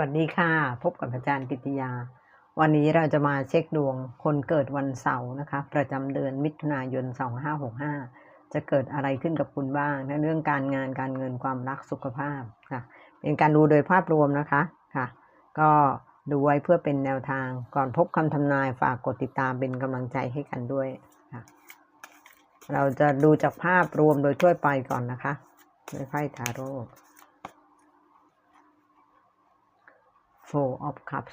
วัสดีค่ะ พบกับอาจารย์กิติยา วันนี้เราจะมาเช็คดวงคนเกิดวันเสาร์นะคะ ประจำเดือนมิถุนายน 2565 จะเกิดอะไรขึ้นกับคุณบ้างในเรื่องการงานการเงินความรักสุขภาพค่ะ เป็นการดูโดยภาพรวมนะคะค่ะ ก็ดูไว้เพื่อเป็นแนวทางก่อนพบคำทำนายฝากกดติดตามเป็นกำลังใจให้กันด้วยค่ะ เราจะดูจากภาพรวมโดยทั่วไปก่อนนะคะด้วยไพ่ทาโร่ Four of Cups.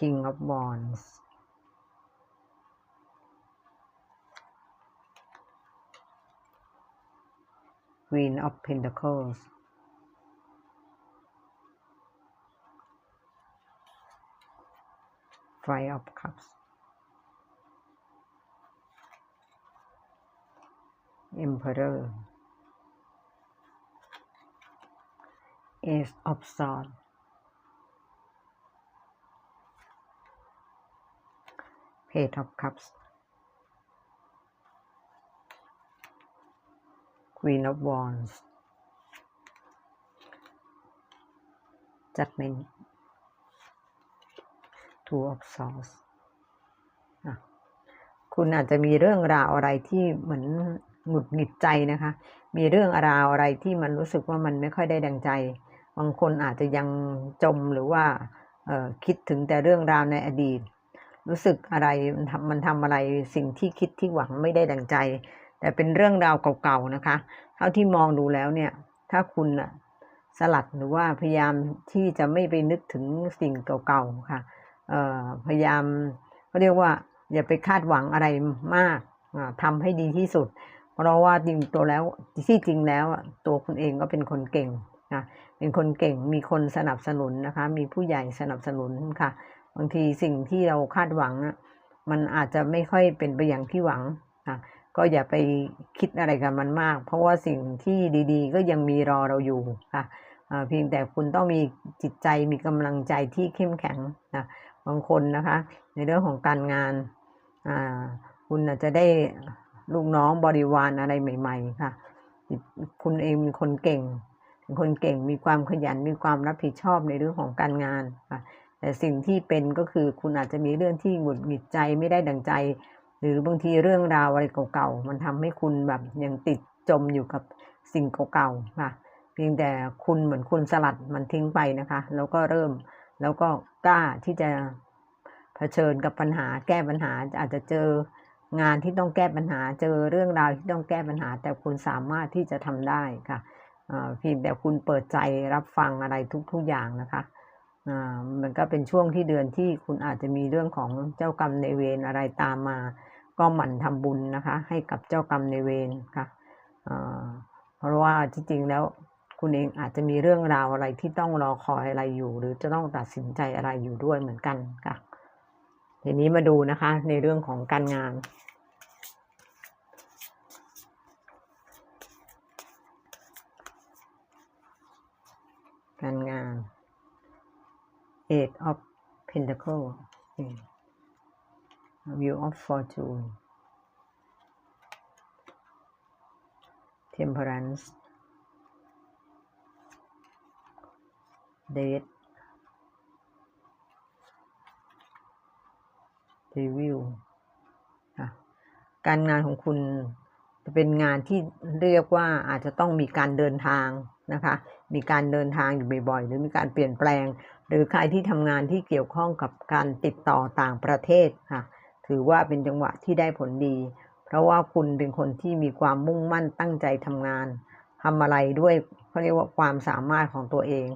King of Wands. Queen of Pentacles. Five of Cups. Emperor Ace of Swords Page of Cups Queen of Wands Judgment Two of Swords คุณอาจจะมีเรื่องราวอะไรที่เหมือนหงุดหงิดใจนะคะ มีเรื่องราวอะไรที่มันรู้สึกว่ามันไม่ค่อยได้ดังใจ บางคนอาจจะยังจมหรือว่าคิดถึงแต่เรื่องราวในอดีต รู้สึกอะไรมันทำมันทำอะไรสิ่งที่คิดที่หวังไม่ได้ดังใจ แต่เป็นเรื่องราวเก่าๆนะคะ เท่าที่มองดูแล้วเนี่ย ถ้าคุณอะสลัดหรือว่าพยายามที่จะไม่ไปนึกถึงสิ่งเก่าๆค่ะพยายามเขาเรียกว่าอย่าไปคาดหวังอะไรมากอ่าทำให้ดีที่สุด เพราะว่าจริงตัวแล้วที่จริงแล้วตัวคุณเองก็เป็นคนเก่งะ เป็นคนเก่งมีคนสนับสนุนนะคะ มีผู้ใหญ่สนับสนุนค่ะ บางทีสิ่งที่เราคาดหวังมันอาจจะไม่ค่อยเป็นไปอย่างที่หวังค่ะ ก็อย่าไปคิดอะไรกับมันมาก เพราะว่าสิ่งที่ดี ๆ ก็ยังมีรอเราอยู่ค่ะเพียงแต่คุณต้องมีจิตใจมีกำลังใจที่เข้มแข็งนะบางคนนะคะ ในเรื่องของการงานคุณอาจจะได้ลูกน้องบริวารอะไรใหม่ ๆ ค่ะ คุณเองเป็นคนเก่ง เป็นคนเก่งมีความขยันมีความรับผิดชอบในเรื่องของการงานค่ะแต่สิ่งที่เป็นก็คือคุณอาจจะมีเรื่องที่หงุดหงิดใจไม่ได้ดังใจ หรือบางทีเรื่องราวอะไรเก่าๆมันทำให้คุณแบบยังติดจมอยู่กับสิ่งเก่าๆค่ะ เพียงแต่คุณเหมือนคุณสลัดมันทิ้งไปนะคะ แล้วก็เริ่มแล้วก็กล้าที่จะเผชิญกับปัญหาแก้ปัญหาอาจจะเจองานที่ต้องแก้ปัญหา เจอเรื่องราวที่ต้องแก้ปัญหา แต่คุณสามารถที่จะทำได้ค่ะ เพียงแต่คุณเปิดใจรับฟังอะไรทุก ๆอย่างนะคะอ่ามันก็เป็นช่วงที่เดือนที่คุณอาจจะมีเรื่องของเจ้ากรรมในายเวรอะไรตามมา ก็หมั่นทำบุญนะคะ ให้กับเจ้ากรรมในายเวรค่ะเพราะว่าที่จริงแล้วคุณเองอาจจะมีเรื่องราวอะไรที่ต้องรอคอยอะไรอยู่ หรือจะต้องตัดสินใจอะไรอยู่ด้วยเหมือนกันค่ะทีนี้มาดูนะคะในเรื่องของการงาน การงาน Eight of Pentacles View of Fortune Temperance Date Review การงานของคุณจะเป็นงานที่เรียกว่าอาจจะต้องมีการเดินทาง นะคะ มีการเดินทางอยู่บ่อยๆ หรือมีการเปลี่ยนแปลง หรือใครที่ทำงานที่เกี่ยวข้องกับการติดต่อต่างประเทศค่ะ ถือว่าเป็นจังหวะที่ได้ผลดี เพราะว่าคุณเป็นคนที่มีความมุ่งมั่นตั้งใจทำงานทำอะไรด้วยเขาเรียกว่าความสามารถของตัวเอง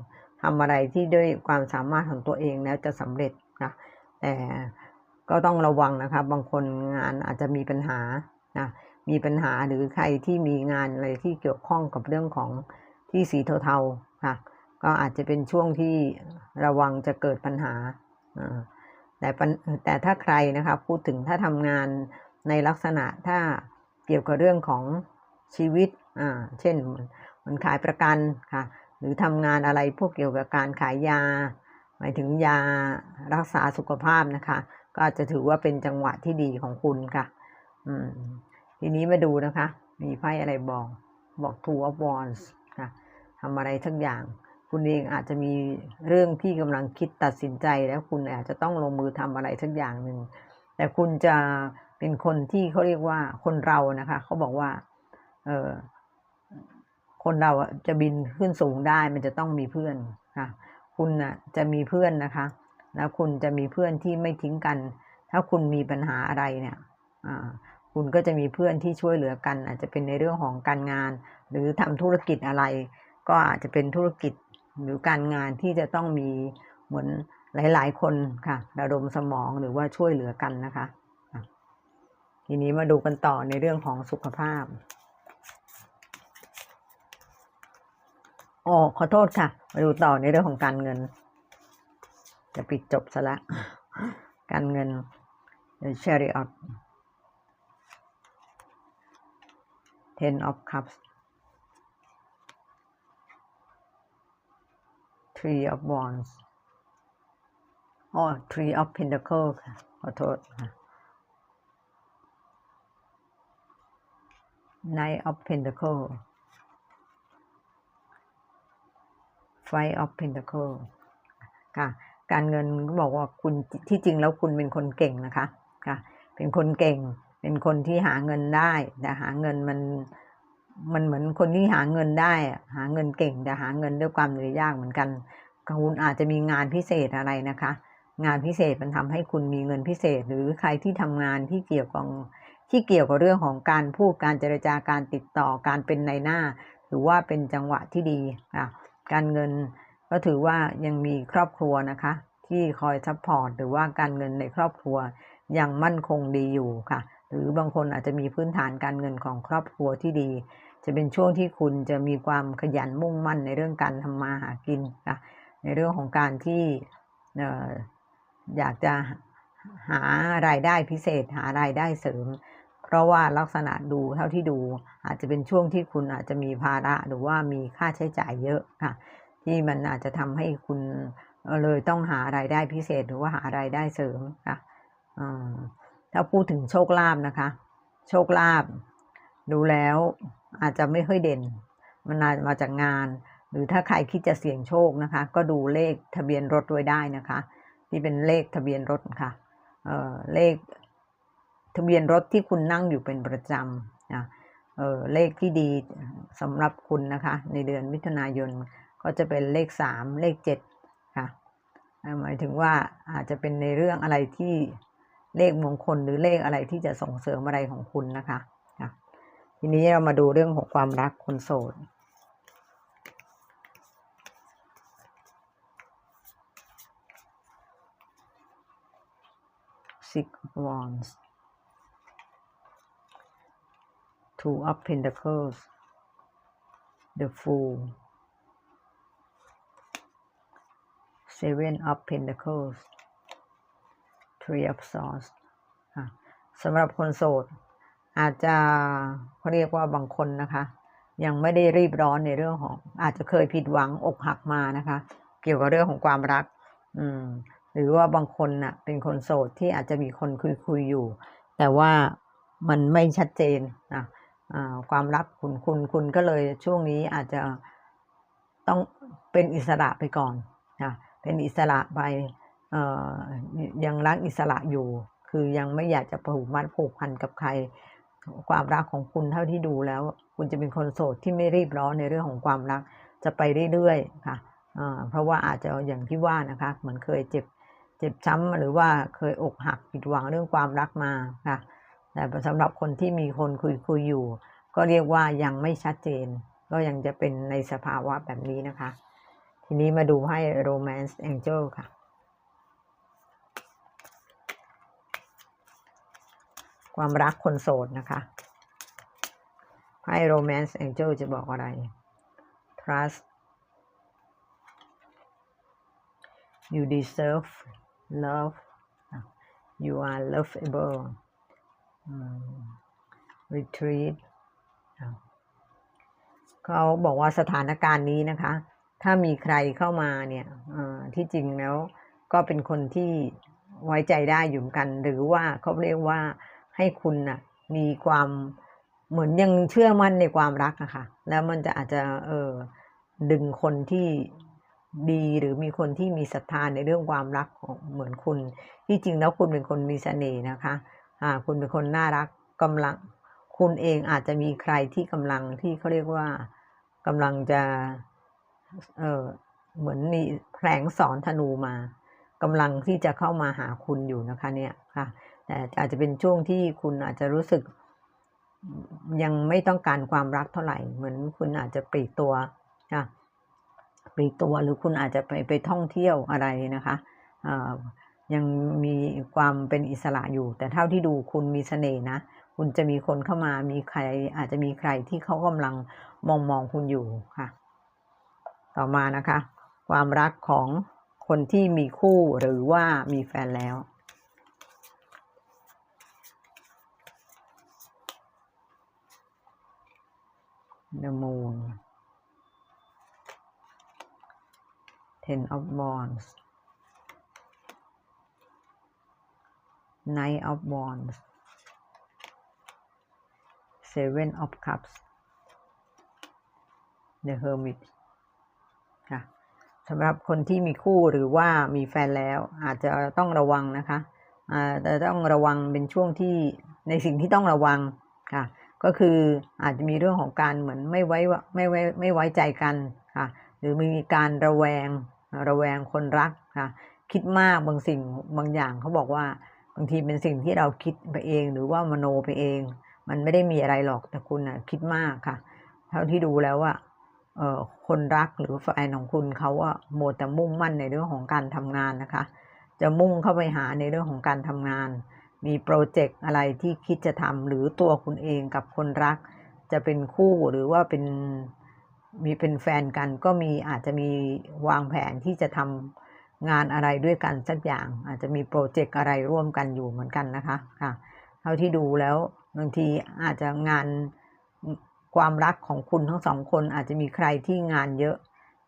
ทำอะไรที่ด้วยความสามารถของตัวเองแล้วจะสำเร็จนะแต่ก็ต้องระวังนะคะบางคนงานอาจจะมีปัญหานะมีปัญหาหรือใครที่มีงานอะไรที่เกี่ยวข้องกับเรื่องของ ที่สีเทาๆค่ะ ก็อาจจะเป็นช่วงที่ระวังจะเกิดปัญหา แต่แต่ถ้าใครนะคะพูดถึงถ้าทำงานในลักษณะถ้าเกี่ยวกับเรื่องของชีวิต อ่า เช่นมันขายประกันค่ะ หรือทำงานอะไรพวกเกี่ยวกับการขายยา หมายถึงยารักษาสุขภาพนะคะ ก็อาจจะถือว่าเป็นจังหวะที่ดีของคุณค่ะ อืม ทีนี้มาดูนะคะ มีไพ่อะไรบอก บอก two of wands ค่ะทำอะไรสักอย่าง คุณเองอาจจะมีเรื่องที่กำลังคิดตัดสินใจแล้วคุณอาจจะต้องลงมือทำอะไรสักอย่างหนึ่งแต่คุณจะเป็นคนที่เขาเรียกว่าคนเรานะคะเขาบอกว่าเออคนเราจะบินขึ้นสูงได้มันจะต้องมีเพื่อนค่ะ คุณน่ะจะมีเพื่อนนะคะ แล้วคุณจะมีเพื่อนที่ไม่ทิ้งกัน ถ้าคุณมีปัญหาอะไรเนี่ยอ่าคุณก็จะมีเพื่อนที่ช่วยเหลือกัน อาจจะเป็นในเรื่องของการงาน หรือทำธุรกิจอะไร ก็อาจจะเป็นธุรกิจหรือการงานที่จะต้องมีเหมือนหลาย ๆ คนค่ะระดมสมองหรือว่าช่วยเหลือกันนะคะ ทีนี้มาดูกันต่อในเรื่องของสุขภาพอ๋อขอโทษค่ะ มาดูต่อในเรื่องของการเงิน จะปิดจบซะละ การเงิน The Chariot Ten of Cups Three of Wands อ๋อ Three of Pentacles ค่ะ ขอโทษค่ะ Knight of Pentacles Five of Pentacles ค่ะ การเงินก็บอกว่าคุณที่จริงแล้วคุณเป็นคนเก่งนะคะ ค่ะ เป็นคนเก่ง เป็นคนที่หาเงินได้ แต่หาเงินมัน มันเหมือนคนที่หาเงินได้หาเงินเก่งแต่หาเงินด้วยความเหนื่อยยากเหมือนกันคุณอาจจะมีงานพิเศษอะไรนะคะ งานพิเศษมันทำให้คุณมีเงินพิเศษ หรือใครที่ทำงานที่เกี่ยวกับที่เกี่ยวกับเรื่องของการพูดการเจรจาการติดต่อการเป็นในหน้า หรือว่าเป็นจังหวะที่ดีค่ะการเงินก็ถือว่ายังมีครอบครัวนะคะ ที่คอยซัพพอร์ตหรือว่าการเงินในครอบครัวยังมั่นคงดีอยู่ค่ะ หรือบางคนอาจจะมีพื้นฐานการเงินของครอบครัวที่ดี จะเป็นช่วงที่คุณจะมีความขยันมุ่งมั่นในเรื่องการทำมาหากินค่ะในเรื่องของการที่อยากจะหารายได้พิเศษหารายได้เสริม เพราะว่าลักษณะดูเท่าที่ดู อาจจะเป็นช่วงที่คุณอาจจะมีภาระหรือว่ามีค่าใช้จ่ายเยอะค่ะ ที่มันอาจจะทำให้คุณเลยต้องหารายได้พิเศษหรือว่าหารายได้เสริมค่ะถ้าพูดถึงโชคลาภนะคะ โชคลาภดูแล้ว อาจจะไม่ค่อยเด่น มันอาจมาจากงาน หรือถ้าใครคิดจะเสี่ยงโชคนะคะ ก็ดูเลขทะเบียนรถด้วยได้นะคะ ที่เป็นเลขทะเบียนรถค่ะเออเลขทะเบียนรถที่คุณนั่งอยู่เป็นประจำนะเออเลขที่ดีสำหรับคุณนะคะ ในเดือนมิถุนายนก็จะเป็นเลขสามเลขเจ็ดค่ะหมายถึงว่าอาจจะเป็นในเรื่องอะไรที่เลขมงคลหรือเลขอะไรที่จะส่งเสริมอะไรของคุณนะคะ ทีนี้เรามาดูเรื่องของความรักคนโสด Six of Wands Two of Pentacles The Fool Seven of Pentacles Three of Swords สำหรับคนโสด อาจจะเขาเรียกว่าบางคนนะคะ ยังไม่ได้รีบร้อนในเรื่องของ อาจจะเคยผิดหวังอกหักมานะคะ เกี่ยวกับเรื่องของความรัก อืม หรือว่าบางคนน่ะ เป็นคนโสดที่อาจจะมีคนคุยคุยอยู่ แต่ว่ามันไม่ชัดเจนนะความรักคุณคุณคุณก็เลยช่วงนี้อาจจะต้องเป็นอิสระไปก่อนนะเป็นอิสระไปยังรักอิสระอยู่ คือยังไม่อยากจะผูกมัดผูกพันกับใคร ความรักของคุณเท่าที่ดูแล้ว คุณจะเป็นคนโสดที่ไม่รีบร้อนในเรื่องของความรักจะไปเรื่อยๆค่ะเพราะว่าอาจจะอย่างที่ว่านะคะเหมือนเคยเจ็บเจ็บช้ำหรือว่าเคยอกหักผิดหวังเรื่องความรักมาค่ะแต่สำหรับคนที่มีคนคุยคุยอยู่ ก็เรียกว่ายังไม่ชัดเจน ก็ยังจะเป็นในสภาวะแบบนี้นะคะ ทีนี้มาดูให้ Romance Angel ค่ะ ความรักคนโสดนะคะให้ Romance Angel จะบอกอะไร Trust you deserve love you are lovable retreat เขาบอกว่าสถานการณ์นี้นะคะ ถ้ามีใครเข้ามาเนี่ยที่จริงแล้วก็เป็นคนที่ไว้ใจได้อยู่กัน หรือว่าเขาเรียกว่า ให้คุณน่ะมีความเหมือนยังเชื่อมั่นในความรักอะค่ะ แล้วมันจะอาจจะเออดึงคนที่ดีหรือมีคนที่มีศรัทธาในเรื่องความรักของเหมือนคุณ ที่จริงแล้วคุณเป็นคนมีเสน่ห์นะคะอ่าคุณเป็นคนน่ารักกำลัง คุณเองอาจจะมีใครที่กำลังที่เขาเรียกว่ากำลังจะเออเหมือนมีแผลงสอนธนูมากำลังที่จะเข้ามาหาคุณอยู่นะคะเนี่ยค่ะ แต่อาจจะเป็นช่วงที่คุณอาจจะรู้สึกยังไม่ต้องการความรักเท่าไหร่ เหมือนคุณอาจจะปลีกตัวค่ะปลีกตัวหรือคุณอาจจะไปไปท่องเที่ยวอะไรนะคะยังมีความเป็นอิสระอยู่ แต่เท่าที่ดูคุณมีเสน่ห์นะ คุณจะมีคนเข้ามามีใคร อาจจะมีใครที่เขากำลังมองมองคุณอยู่ค่ะ ต่อมานะคะ ความรักของคนที่มีคู่หรือว่ามีแฟนแล้ว The Moon Ten of Wands Knight of Wands Seven of Cups The Hermit ค่ะสำหรับคนที่มีคู่หรือว่ามีแฟนแล้ว อาจจะต้องระวังนะคะอ่าแต่ต้องระวังเป็นช่วงที่ในสิ่งที่ต้องระวังค่ะ ก็คืออาจจะมีเรื่องของการเหมือนไม่ไว้ไม่ไว้ไม่ไว้ใจกันค่ะหรือมีการระแวงระแวงคนรักค่ะคิดมากบางสิ่งบางอย่างเขาบอกว่าบางทีเป็นสิ่งที่เราคิดไปเอง หรือว่ามโนไปเอง มันไม่ได้มีอะไรหรอกแต่คุณอะคิดมากค่ะ เท่าที่ดูแล้วว่าเอ่อคนรักหรือแฟนของคุณเขาอะโมแต่มุ่งมั่นในเรื่องของการทำงานนะคะ จะมุ่งเข้าไปหาในเรื่องของการทำงาน มีโปรเจกต์อะไรที่คิดจะทำหรือตัวคุณเองกับคนรัก จะเป็นคู่หรือว่าเป็นมีเป็นแฟนกัน ก็มีอาจจะมีวางแผนที่จะทำงานอะไรด้วยกันสักอย่าง อาจจะมีโปรเจกต์อะไรร่วมกันอยู่เหมือนกันนะคะค่ะ เท่าที่ดูแล้วบางทีอาจจะงานความรักของคุณทั้งสองคนอาจจะมีใครที่งานเยอะ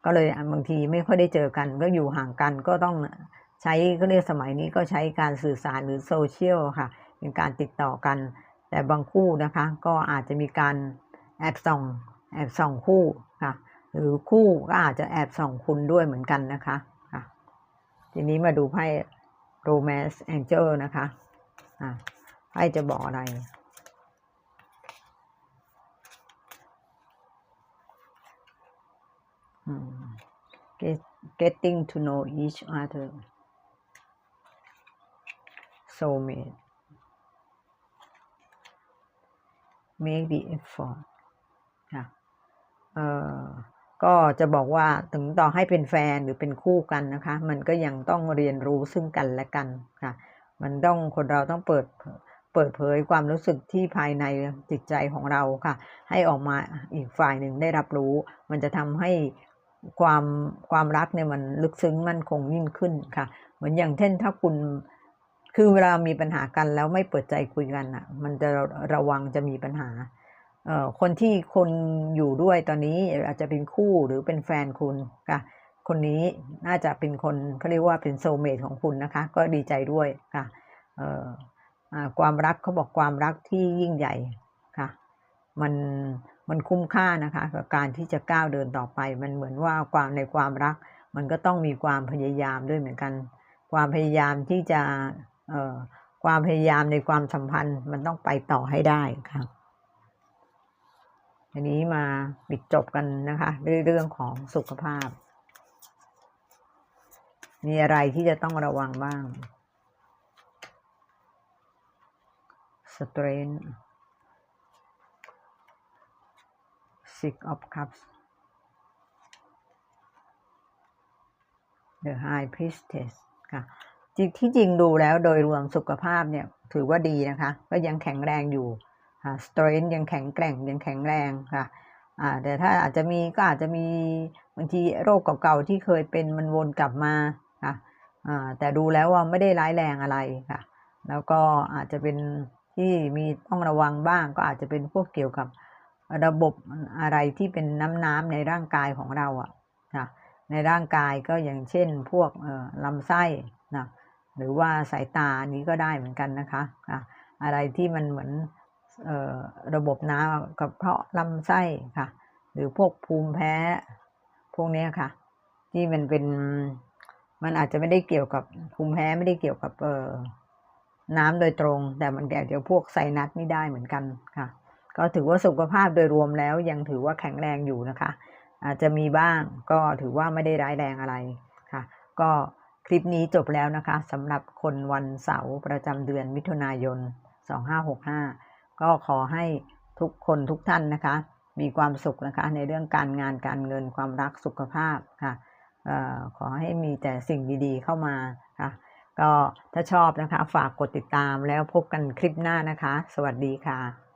ก็เลยบางทีไม่ค่อยได้เจอกัน ก็อยู่ห่างกันก็ต้อง ใช้ก็เรียกสมัยนี้ก็ใช้การสื่อสารหรือโซเชียลค่ะเป็นการติดต่อกัน แต่บางคู่นะคะก็อาจจะมีการแอบส่องแอบส่องคู่ค่ะหรือคู่ก็อาจจะแอบส่องคุณด้วยเหมือนกันนะคะค่ะทีนี้มาดูไพ่ romance angel นะคะอ่าไพ่จะบอกอะไร Get, getting to know each other soulmate make the effort ค่ะเอ่อก็จะบอกว่าถึงต่อให้เป็นแฟนหรือเป็นคู่กันนะคะ มันก็ยังต้องเรียนรู้ซึ่งกันและกันค่ะ มันต้องคนเราต้องเปิดเปิดเผยความรู้สึกที่ภายในจิตใจของเราค่ะ ให้ออกมาอีกฝ่ายหนึ่งได้รับรู้ มันจะทำให้ความความรักเนี่ยมันลึกซึ้งมั่นคงยิ่งขึ้นค่ะ เหมือนอย่างเช่นถ้าคุณ คือเวลามีปัญหากันแล้วไม่เปิดใจคุยกันอะ มันจะระวังจะมีปัญหาเอ่อคนที่คนอยู่ด้วยตอนนี้อาจจะเป็นคู่หรือเป็นแฟนคุณค่ะ คนนี้น่าจะเป็นคนเขาเรียกว่าเป็นโซเมตของคุณนะคะ ก็ดีใจด้วยค่ะเอ่อความรักเขาบอกความรักที่ยิ่งใหญ่ค่ะ มันมันคุ้มค่านะคะกับการที่จะก้าวเดินต่อไป มันเหมือนว่าความในความรัก มันก็ต้องมีความพยายามด้วยเหมือนกัน ความพยายามที่จะ ความพยายามในความสัมพันธ์มันต้องไปต่อให้ได้ค่ะทีนี้มาปิดจบกันนะคะด้วยเรื่องของสุขภาพ มีอะไรที่จะต้องระวังบ้างสเตรน Six of Cups The High Priestess ค่ะ ที่จริงดูแล้วโดยรวมสุขภาพเนี่ยถือว่าดีนะคะ ก็ยังแข็งแรงอยู่ค่ะ strength ยังแข็งแกร่งยังแข็งแรงค่ะอ่าแต่ถ้าอาจจะมีก็อาจจะมีบางทีโรคเก่าๆที่เคยเป็นมันวนกลับมาค่ะอ่าแต่ดูแล้วว่าไม่ได้ร้ายแรงอะไรค่ะ แล้วก็อาจจะเป็นที่มีต้องระวังบ้าง ก็อาจจะเป็นพวกเกี่ยวกับระบบอะไรที่เป็นน้ำน้ำในร่างกายของเราอะนะในร่างกายก็อย่างเช่นพวกลำไส้นะ หรือว่าสายตานี้ก็ได้เหมือนกันนะคะะอะไรที่มันเหมือนระบบน้ำกระเพาะลำไส้ค่ะ หรือพวกภูมิแพ้พวกนี้ค่ะ ที่มันเป็นมันอาจจะไม่ได้เกี่ยวกับภูมิแพ้ไม่ได้เกี่ยวกับเอ่อน้ำโดยตรง แต่มันเกี่ยวกับพวกไซนัสนี่ได้เหมือนกันค่ะ ก็ถือว่าสุขภาพโดยรวมแล้วยังถือว่าแข็งแรงอยู่นะคะ อาจจะมีบ้างก็ถือว่าไม่ได้ร้ายแรงอะไรค่ะ ก็ คลิปนี้จบแล้วนะคะสำหรับคนวันเสาร์ประจำเดือนมิถุนายน 2565 ก็ขอให้ทุกคนทุกท่านนะคะ มีความสุขนะคะในเรื่องการงานการเงินความรักสุขภาพค่ะออขอให้มีแต่สิ่งดีๆเข้ามาค่ะก็ถ้าชอบนะคะฝากกดติดตามแล้วพบกันคลิปหน้านะคะ สวัสดีค่ะ